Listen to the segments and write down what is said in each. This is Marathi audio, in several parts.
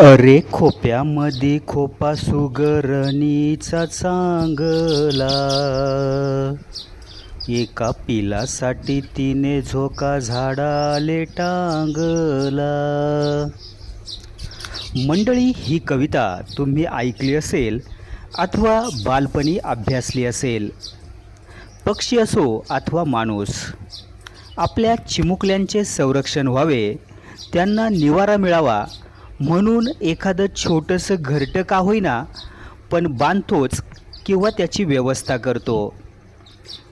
अरे खोप्यामध्ये खोपा सुगरणीचा चांगला. एका पिलासाठी तिने झोका झाडाले टांगला. मंडळी ही कविता तुम्ही ऐकली असेल अथवा बालपणी अभ्यासली असेल पक्षी असो अथवा माणूस आपल्या चिमुकल्यांचे संरक्षण व्हावे त्यांना निवारा मिळावा म्हणून एखादं छोटंसं घरटं का होईना पण बांधतोच किंवा त्याची व्यवस्था करतो.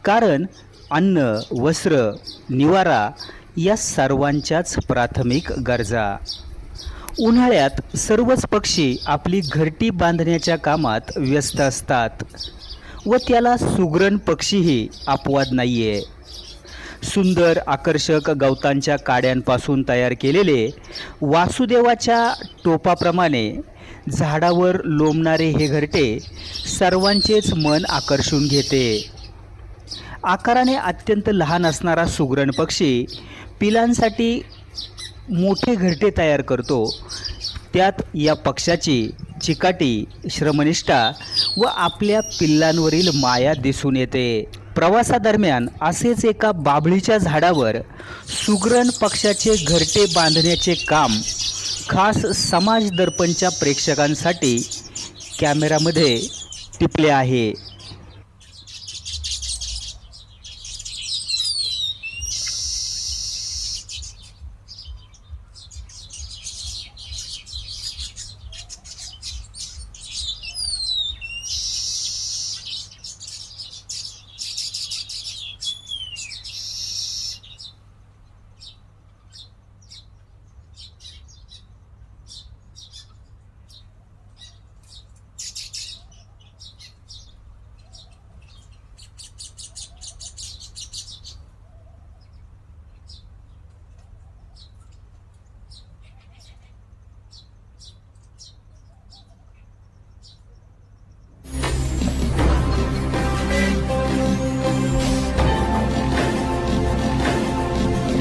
कारण अन्न वस्त्र निवारा या सर्वांच्याच प्राथमिक गरजा. उन्हाळ्यात सर्वच पक्षी आपली घरटी बांधण्याच्या कामात व्यस्त असतात व त्याला सुगरण पक्षीही अपवाद नाही आहे सुंदर आकर्षक गवतांच्या काड्यांपासून तयार केलेले वासुदेवाच्या टोपाप्रमाणे झाडावर लोंबणारे हे घरटे सर्वांचेच मन आकर्षून घेते. आकाराने अत्यंत लहान असणारा सुगरण पक्षी पिलांसाठी मोठे घरटे तयार करतो. त्यात या पक्षाची चिकाटी श्रमनिष्ठा व आपल्या पिल्लांवरील माया दिसून येते. प्रवासादरम्यान असेच एका बाभळीच्या झाडावर सुगरण पक्षाचे घरटे बांधण्याचे काम खास समाज दर्पणच्या प्रेक्षकांसाठी कॅमेरामध्ये टिपले आहे.